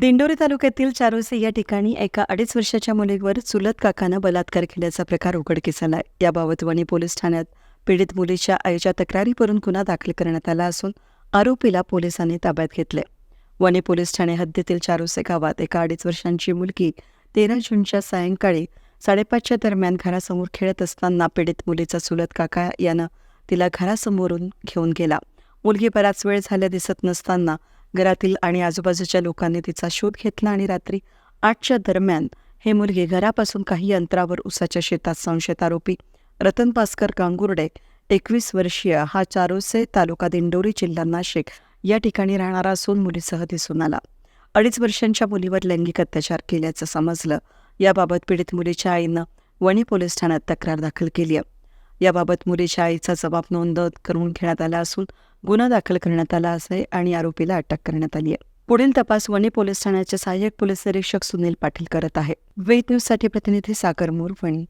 दिंडोरी तालुक्यातील चारोसे या ठिकाणी एका अडीच वर्षाच्या मुलीवर चुलत काकानं बलात्कार केल्याचा प्रकार उघडकीस आलाय. याबाबत वणी पोलीस ठाण्यात पीडित मुलीच्या आईच्या तक्रारीवरून गुन्हा दाखल करण्यात आला असून आरोपीला पोलिसांनी ताब्यात घेतले वणी पोलीस ठाणे हद्दीतील चारोसे गावात एका अडीच वर्षांची मुलगी तेरा जूनच्या सायंकाळी साडेपाचच्या दरम्यान घरासमोर खेळत असताना पीडित मुलीचा चुलत काका यानं तिला घरासमोरून घेऊन गेला. मुलगी बराच वेळ झाल्या दिसत नसताना घरातील आणि आजूबाजूच्या लोकांनी तिचा शोध घेतला आणि रात्री आठच्या दरम्यान हे मुलगे घरापासून काही अंतरावर उसाच्या शेतात संशयित आरोपी रतन भास्कर गांगुर्डे एकवीस वर्षीय हा चारोसे तालुका दिंडोरी जिल्हा नाशिक या ठिकाणी राहणारा असून मुलीसह दिसून आला. अडीच वर्षांच्या मुलीवर लैंगिक अत्याचार केल्याचं समजलं. याबाबत पीडित मुलीच्या आईनं वणी पोलीस ठाण्यात तक्रार दाखल केली आहे. याबाबत मुलीच्या आईचा जबाब नोंदत करून घेण्यात आला असून गुन्हा दाखल करण्यात आला आहे आणि आरोपीला अटक करण्यात आली आहे. पुढील तपास वणी पोलीस ठाण्याचे सहाय्यक पोलीस निरीक्षक सुनील पाटील करत आहे. वेद न्यूजसाठी प्रतिनिधी सागर मोर वणी